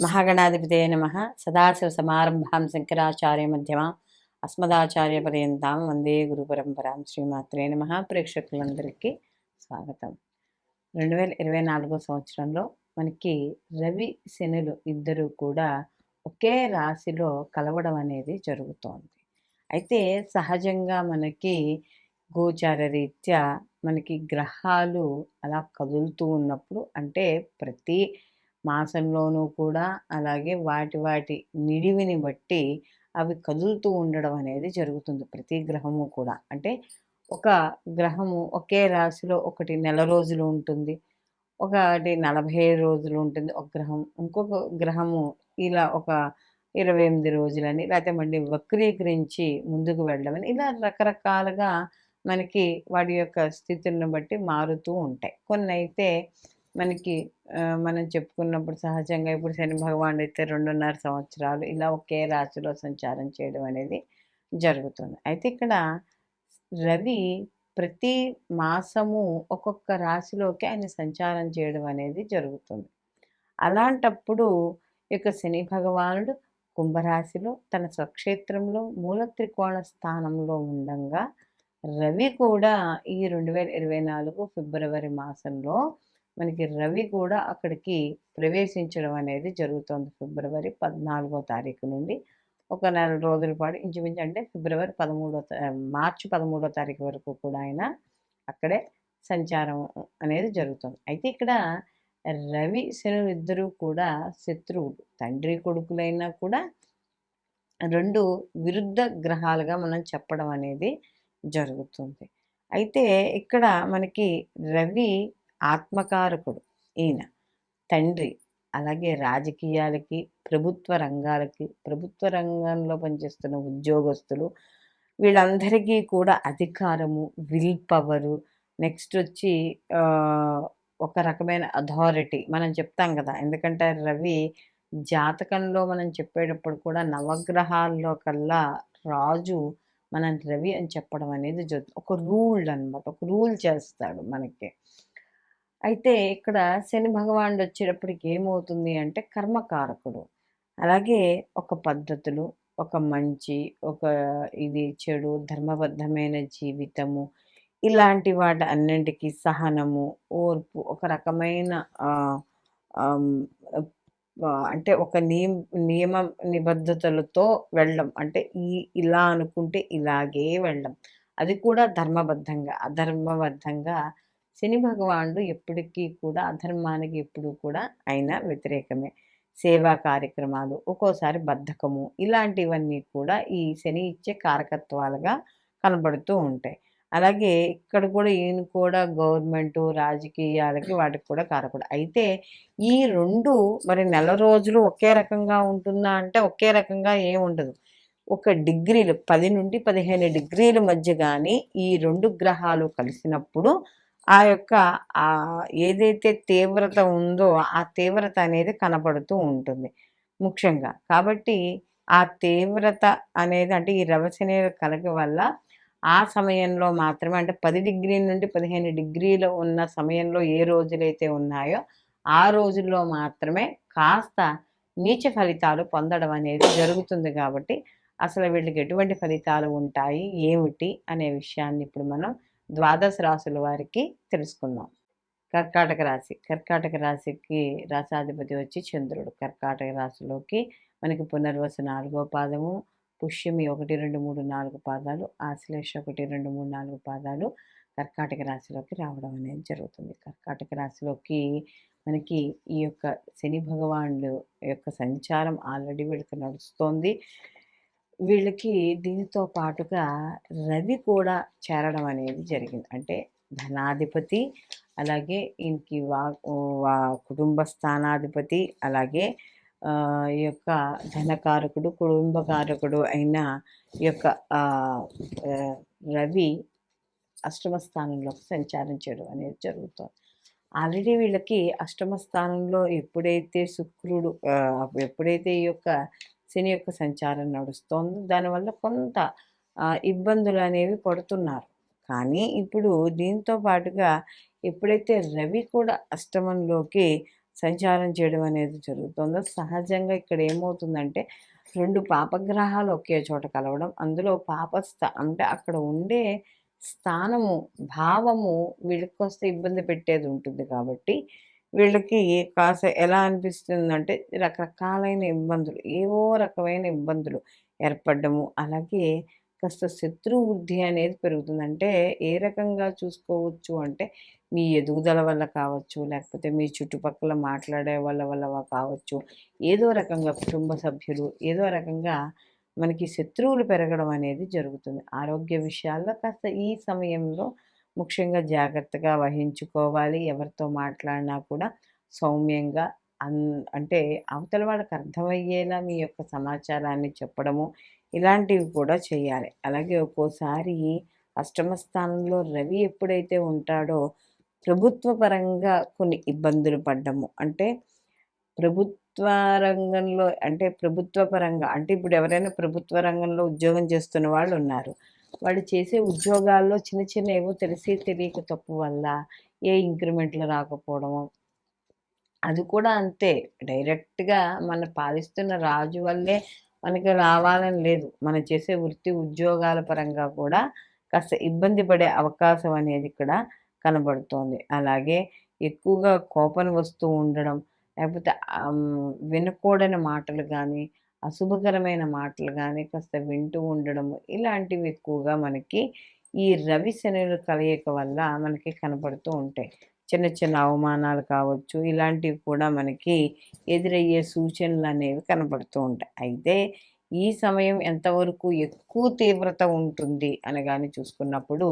మహాగణాధిపతే నమ. సదాశివ సమారంభాం శంకరాచార్య మధ్యమ. అస్మదాచార్య పర్యంతం వందే గురు పరంపరాం శ్రీమాత్రే నమ. ప్రేక్షకులందరికీ స్వాగతం. రెండు వేల ఇరవై నాలుగో సంవత్సరంలో మనకి రవి శనులు ఇద్దరు కూడా ఒకే రాశిలో కలవడం అనేది జరుగుతోంది. అయితే సహజంగా మనకి గోచార రీత్యా మనకి గ్రహాలు అలా కదులుతూ ఉన్నప్పుడు అంటే ప్రతి మాసంలోనూ కూడా అలాగే వాటి వాటి నిడివిని బట్టి అవి కదులుతూ ఉండడం అనేది జరుగుతుంది ప్రతి గ్రహము కూడా. అంటే ఒక గ్రహము ఒకే రాశిలో ఒకటి నెల రోజులు ఉంటుంది ఒకటి నలభై రోజులు ఉంటుంది. ఒక గ్రహం ఇంకొక గ్రహము ఇలా ఒక ఇరవై ఎనిమిది రోజులని లేకపోతే మళ్ళీ వక్రీకరించి ముందుకు వెళ్ళమని ఇలా రకరకాలుగా మనకి వాటి యొక్క స్థితులను బట్టి మారుతూ ఉంటాయి. కొన్ని అయితే మనకి మనం చెప్పుకున్నప్పుడు సహజంగా ఇప్పుడు శని భగవానుడు అయితే రెండున్నర సంవత్సరాలు ఇలా ఒకే రాశిలో సంచారం చేయడం అనేది జరుగుతుంది. అయితే ఇక్కడ రవి ప్రతి మాసము ఒక్కొక్క రాశిలోకి ఆయన సంచారం చేయడం అనేది జరుగుతుంది. అలాంటప్పుడు ఇక శని భగవానుడు కుంభరాశిలో తన స్వక్షేత్రంలో మూల త్రికోణ స్థానంలో ఉండగా రవి కూడా ఈ రెండు వేల ఇరవై నాలుగు ఫిబ్రవరి మాసంలో మనకి రవి కూడా అక్కడికి ప్రవేశించడం అనేది జరుగుతుంది ఫిబ్రవరి పద్నాలుగో తారీఖు నుండి. ఒక నెల రోజుల పాటు ఇంచుమించు అంటే ఫిబ్రవరి పదమూడో మార్చి పదమూడో తారీఖు వరకు కూడా ఆయన అక్కడే సంచారం అనేది జరుగుతుంది. అయితే ఇక్కడ రవి శని ఇద్దరూ కూడా శత్రువులు. తండ్రి కొడుకులైనా కూడా రెండు విరుద్ధ గ్రహాలుగా మనం చెప్పడం అనేది జరుగుతుంది. అయితే ఇక్కడ మనకి రవి ఆత్మకారకుడు ఈయన. తండ్రి అలాగే రాజకీయాలకి ప్రభుత్వ రంగాలకి ప్రభుత్వ రంగంలో పనిచేస్తున్న ఉద్యోగస్తులు వీళ్ళందరికీ కూడా అధికారము విల్ పవరు నెక్స్ట్ వచ్చి ఒక రకమైన అథారిటీ మనం చెప్తాం కదా. ఎందుకంటే రవి జాతకంలో మనం చెప్పేటప్పుడు కూడా నవగ్రహాల్లో కల్లా రాజు మనం రవి అని చెప్పడం అనేది జరుగుతుంది. ఒక రూల్ అనమాట ఒక రూల్ చేస్తాడు మనకి. అయితే ఇక్కడ శని భగవానుడు వచ్చేటప్పటికి ఏమవుతుంది అంటే కర్మకారకుడు. అలాగే ఒక పద్ధతులు ఒక మంచి ఒక ఇది చెడు ధర్మబద్ధమైన జీవితము ఇలాంటి వాటి అన్నింటికి సహనము ఓర్పు ఒక రకమైన అంటే ఒక నియమ నియమ నిబద్ధతలతో వెళ్ళడం. అంటే ఈ ఇలా అనుకుంటే ఇలాగే వెళ్ళడం. అది కూడా ధర్మబద్ధంగా అధర్మబద్ధంగా శని భగవానుడు ఎప్పటికీ కూడా అధర్మానికి ఎప్పుడు కూడా ఆయన వ్యతిరేకమే. సేవా కార్యక్రమాలు ఒక్కోసారి బద్ధకము ఇలాంటివన్నీ కూడా ఈ శని ఇచ్చే కారకత్వాలుగా కనబడుతూ ఉంటాయి. అలాగే ఇక్కడ కూడా ఈయన కూడా గవర్నమెంట్ రాజకీయాలకి వాటికి కూడా కారకుడు. అయితే ఈ రెండు మరి నెల రోజులు ఒకే రకంగా ఉంటుందా అంటే ఒకే రకంగా ఏమి ఉండదు. ఒక డిగ్రీలు పది నుండి పదిహేను డిగ్రీల మధ్య కానీ ఈ రెండు గ్రహాలు కలిసినప్పుడు ఆ యొక్క ఏదైతే తీవ్రత ఉందో ఆ తీవ్రత అనేది కనపడుతూ ఉంటుంది ముఖ్యంగా. కాబట్టి ఆ తీవ్రత అనేది అంటే ఈ రవశని కలగ వల్ల ఆ సమయంలో మాత్రమే అంటే పది డిగ్రీల నుండి పదిహేను డిగ్రీలు ఉన్న సమయంలో ఏ రోజులైతే ఉన్నాయో ఆ రోజుల్లో మాత్రమే కాస్త నీచ ఫలితాలు పొందడం అనేది జరుగుతుంది కాబట్టి అసలు వీళ్ళకి ఎటువంటి ఫలితాలు ఉంటాయి ఏమిటి అనే విషయాన్ని ఇప్పుడు మనం ద్వాదశ రాశుల వారికి తెలుసుకుందాం. కర్కాటక రాశి కర్కాటక రాశికి రాసాధిపతి వచ్చి చంద్రుడు. కర్కాటక రాశిలోకి మనకి పునర్వసు నాలుగో పాదము పుష్యమి ఒకటి రెండు మూడు నాలుగు పాదాలు ఆశ్లేష ఒకటి రెండు మూడు నాలుగు పాదాలు కర్కాటక రాశిలోకి రావడం అనేది జరుగుతుంది. కర్కాటక రాశిలోకి మనకి ఈ యొక్క శని భగవానుడు యొక్క సంచారం ఆల్రెడీ వీళ్ళకి నడుస్తోంది. వీళ్ళకి దీనితో పాటుగా రవి కూడా చేరడం అనేది జరిగింది. అంటే ధనాధిపతి అలాగే ఈయనకి వా వా కుటుంబ స్థానాధిపతి అలాగే ఈ యొక్క ధనకారకుడు కుటుంబకారకుడు అయిన ఈ యొక్క రవి అష్టమ స్థానంలోకి సంచారం చేయడం అనేది జరుగుతుంది. ఆల్రెడీ వీళ్ళకి అష్టమ స్థానంలో ఎప్పుడైతే శుక్రుడు ఎప్పుడైతే ఈ యొక్క శని యొక్క సంచారం నడుస్తోంది. దానివల్ల కొంత ఇబ్బందులు అనేవి పడుతున్నారు. కానీ ఇప్పుడు దీంతో పాటుగా ఎప్పుడైతే రవి కూడా అష్టమంలోకి సంచారం చేయడం అనేది జరుగుతుందో సహజంగా ఇక్కడ ఏమవుతుందంటే రెండు పాపగ్రహాలు ఒకే చోట కలవడం అందులో పాపస్థ అంటే అక్కడ ఉండే స్థానము భావము వీళ్ళకి వస్తే ఇబ్బంది పెట్టేది ఉంటుంది కాబట్టి వీళ్ళకి కాస్త ఎలా అనిపిస్తుందంటే రకరకాలైన ఇబ్బందులు ఏవో రకమైన ఇబ్బందులు ఏర్పడము అలాగే కాస్త శత్రువృద్ధి అనేది పెరుగుతుంది. అంటే ఏ రకంగా చూసుకోవచ్చు అంటే మీ ఎదుగుదల వల్ల కావచ్చు లేకపోతే మీ చుట్టుపక్కల మాట్లాడే వాళ్ళ వల్ల కావచ్చు ఏదో రకంగా కుటుంబ సభ్యులు ఏదో రకంగా మనకి శత్రువులు పెరగడం అనేది జరుగుతుంది. ఆరోగ్య విషయాల్లో కాస్త ఈ సమయంలో ముఖ్యంగా జాగ్రత్తగా వహించుకోవాలి. ఎవరితో మాట్లాడినా కూడా సౌమ్యంగా అన్ అంటే అవతల వాళ్ళకి అర్థమయ్యేలా మీ యొక్క సమాచారాన్ని చెప్పడము ఇలాంటివి కూడా చేయాలి. అలాగే ఒక్కోసారి అష్టమ స్థానంలో రవి ఎప్పుడైతే ఉంటాడో ప్రభుత్వ పరంగా కొన్ని ఇబ్బందులు పడ్డము. అంటే ప్రభుత్వ రంగంలో అంటే ప్రభుత్వ పరంగా అంటే ఇప్పుడు ఎవరైనా ప్రభుత్వ రంగంలో ఉద్యోగం చేస్తున్న వాళ్ళు ఉన్నారు. వాళ్ళు చేసే ఉద్యోగాల్లో చిన్న చిన్న ఏవో తెలిసి తెలియక తప్పు వల్ల ఏ ఇంక్రిమెంట్లు రాకపోవడము. అది కూడా అంతే. డైరెక్ట్గా మన పాలిస్తున్న రాజు వల్లే మనకి రావాలని లేదు. మనం చేసే వృత్తి ఉద్యోగాల పరంగా కూడా కాస్త ఇబ్బంది పడే అవకాశం అనేది ఇక్కడ కనబడుతోంది. అలాగే ఎక్కువగా కోపం వస్తూ ఉండడం లేకపోతే వినకూడని మాటలు కానీ అశుభకరమైన మాటలు కానీ కాస్త వింటూ ఉండడము ఇలాంటివి ఎక్కువగా మనకి ఈ రవి శనుల కలయిక వల్ల మనకి కనపడుతూ ఉంటాయి. చిన్న చిన్న అవమానాలు కావచ్చు ఇలాంటివి కూడా మనకి ఎదురయ్యే సూచనలు అనేవి కనపడుతూ ఉంటాయి. అయితే ఈ సమయం ఎంతవరకు ఎక్కువ తీవ్రత ఉంటుంది అనగాని చూసుకున్నప్పుడు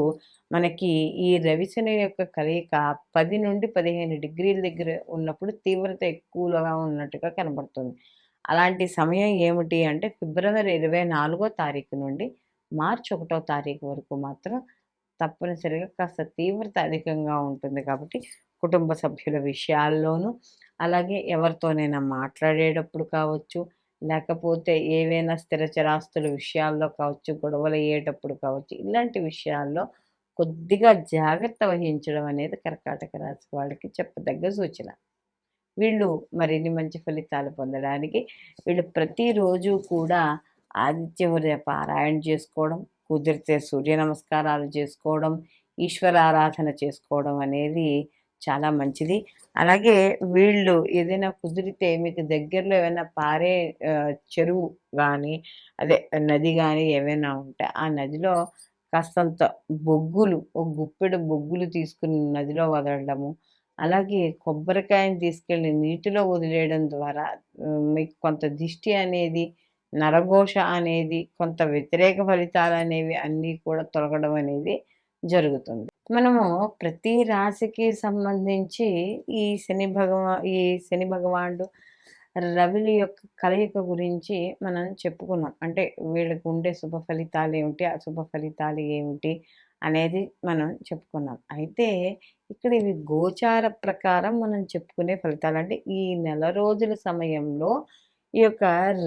మనకి ఈ రవిశని యొక్క కలయిక పది నుండి పదిహేను డిగ్రీల దగ్గర ఉన్నప్పుడు తీవ్రత ఎక్కువగా ఉన్నట్టుగా కనబడుతుంది అలాంటి సమయం ఏమిటి అంటే ఫిబ్రవరి ఇరవై నాలుగో తారీఖు నుండి మార్చి ఒకటో తారీఖు వరకు మాత్రం తప్పనిసరిగా కాస్త తీవ్రత అధికంగా ఉంటుంది కాబట్టి కుటుంబ సభ్యుల విషయాల్లోనూ అలాగే ఎవరితోనైనా మాట్లాడేటప్పుడు కావచ్చు లేకపోతే ఏవైనా స్థిరచరాస్తుల విషయాల్లో కావచ్చు గొడవలు అయ్యేటప్పుడు కావచ్చు ఇలాంటి విషయాల్లో కొద్దిగా జాగ్రత్త వహించడం అనేది కర్కాటక రాశి వాళ్ళకి చెప్పదగ్గ సూచన. వీళ్ళు మరిన్ని మంచి ఫలితాలు పొందడానికి వీళ్ళు ప్రతిరోజు కూడా ఆదిత్య పారాయణ చేసుకోవడం కుదిరితే సూర్య నమస్కారాలు చేసుకోవడం ఈశ్వర ఆరాధన చేసుకోవడం అనేది చాలా మంచిది. అలాగే వీళ్ళు ఏదైనా కుదిరితే మీకు దగ్గరలో ఏమైనా పారే చెరువు కానీ అదే నది కానీ ఏమైనా ఉంటే ఆ నదిలో కాస్తంత బొగ్గులు ఒక గుప్పెడు బొగ్గులు తీసుకుని నదిలో వదలడము అలాగే కొబ్బరికాయని తీసుకెళ్ళి నీటిలో వదిలేయడం ద్వారా మీకు కొంత దిష్టి అనేది నరఘోష అనేది కొంత వ్యతిరేక ఫలితాలు అనేవి అన్నీ కూడా తొలగడం అనేది జరుగుతుంది. మనము ప్రతి రాశికి సంబంధించి ఈ శని భగవా ఈ శని భగవానుడు రవిల యొక్క కలయిక గురించి మనం చెప్పుకున్నాం. అంటే వీళ్ళకు ఉండే శుభ ఫలితాలు ఏమిటి? అశుభ ఫలితాలు ఏమిటి? అనేది మనం చెప్పుకున్నాం. అయితే ఇక్కడ ఇవి గోచార ప్రకారం మనం చెప్పుకునే ఫలితాలు. అంటే ఈ నెల రోజుల సమయంలో ఈ యొక్క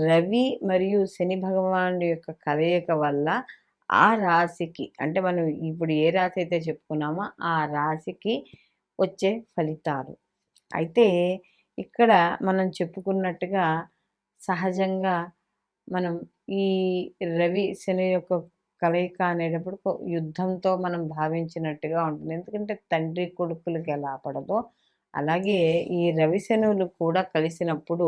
రవి మరియు శని భగవానుడి యొక్క కలయిక వల్ల ఆ రాశికి అంటే మనం ఇప్పుడు ఏ రాశి అయితే చెప్పుకున్నామో ఆ రాశికి వచ్చే ఫలితాలు. అయితే ఇక్కడ మనం చెప్పుకున్నట్టుగా సహజంగా మనం ఈ రవి శని యొక్క కలయిక అనేటప్పుడు యుద్ధంతో మనం భావించినట్టుగా ఉంటుంది. ఎందుకంటే తండ్రి కొడుకులకి ఎలా పడదో అలాగే ఈ రవిశనువులు కూడా కలిసినప్పుడు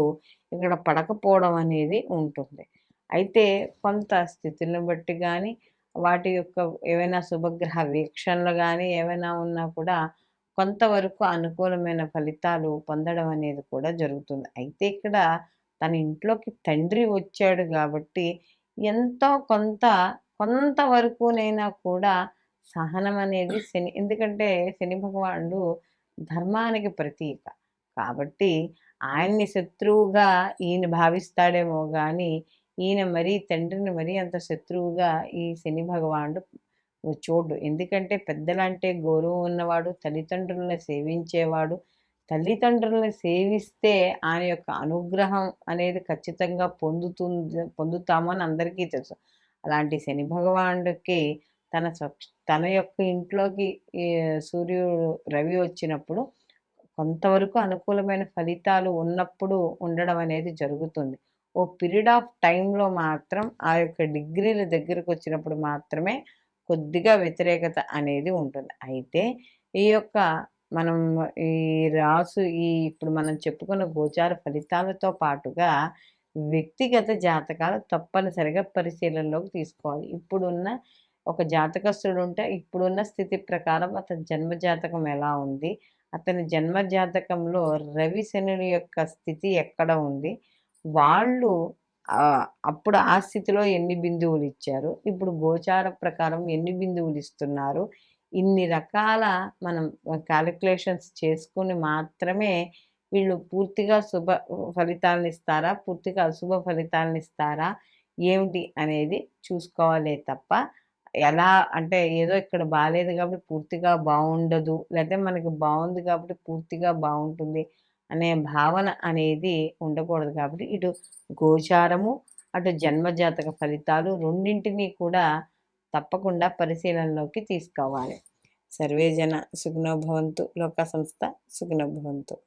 ఇక్కడ పడకపోవడం అనేది ఉంటుంది. అయితే కొంత స్థితులను బట్టి కానీ వాటి యొక్క ఏవైనా శుభగ్రహ వీక్షణలు కానీ ఏమైనా ఉన్నా కూడా కొంతవరకు అనుకూలమైన ఫలితాలు పొందడం అనేది కూడా జరుగుతుంది. అయితే ఇక్కడ తన ఇంట్లోకి తండ్రి వచ్చాడు కాబట్టి ఎంతో కొంత కొంతవరకునైనా కూడా సహనం అనేది శని. ఎందుకంటే శని భగవానుడు ధర్మానికి ప్రతీక. కాబట్టి ఆయన్ని శత్రువుగా ఈయన భావిస్తాడేమో కానీ ఈయన మరీ తండ్రిని మరీ అంత శత్రువుగా ఈ శని భగవానుడు చూడు. ఎందుకంటే పెద్దలంటే గౌరవం ఉన్నవాడు తల్లిదండ్రులను సేవించేవాడు. తల్లిదండ్రులను సేవిస్తే ఆయన యొక్క అనుగ్రహం అనేది ఖచ్చితంగా పొందుతుంది పొందుతామని అందరికీ తెలుసు. అలాంటి శని భగవానుడికి తన తన యొక్క ఇంట్లోకి సూర్యుడు రవి వచ్చినప్పుడు కొంతవరకు అనుకూలమైన ఫలితాలు ఉన్నప్పుడు ఉండడం అనేది జరుగుతుంది. ఓ పీరియడ్ ఆఫ్ టైంలో మాత్రం ఆ యొక్క డిగ్రీల దగ్గరకు వచ్చినప్పుడు మాత్రమే కొద్దిగా వ్యతిరేకత అనేది ఉంటుంది. అయితే ఈ యొక్క మనం ఈ రాసు ఈ ఇప్పుడు మనం చెప్పుకున్న గోచార ఫలితాలతో పాటుగా వ్యక్తిగత జాతకాలు తప్పనిసరిగా పరిశీలనలోకి తీసుకోవాలి. ఇప్పుడున్న ఒక జాతకస్తుడు ఉంటే ఇప్పుడున్న స్థితి ప్రకారం అతని జన్మ జాతకం ఎలా ఉంది? అతని జన్మ జాతకంలో రవి శనుల యొక్క స్థితి ఎక్కడ ఉంది? వాళ్ళు అప్పుడు ఆ స్థితిలో ఎన్ని బిందువులు ఇచ్చారు ఇప్పుడు గోచార ప్రకారం ఎన్ని బిందువులు ఇస్తున్నారు ఇన్ని రకాల మనం క్యాలిక్యులేషన్స్ చేసుకుని మాత్రమే వీళ్ళు పూర్తిగా శుభ ఫలితాలను ఇస్తారా పూర్తిగా అశుభ ఫలితాలను ఇస్తారా ఏమిటి అనేది చూసుకోవాలే తప్ప ఎలా అంటే ఏదో ఇక్కడ బాగాలేదు కాబట్టి పూర్తిగా బాగుండదు లేకపోతే మనకి బాగుంది కాబట్టి పూర్తిగా బాగుంటుంది అనే భావన అనేది ఉండకూడదు కాబట్టి ఇటు గోచారము అటు జన్మజాతక ఫలితాలు రెండింటినీ కూడా తప్పకుండా పరిశీలనలోకి తీసుకోవాలి. సర్వేజన సుగ్నోభవంతు లోక సంస్థ సుగ్నోభవంతు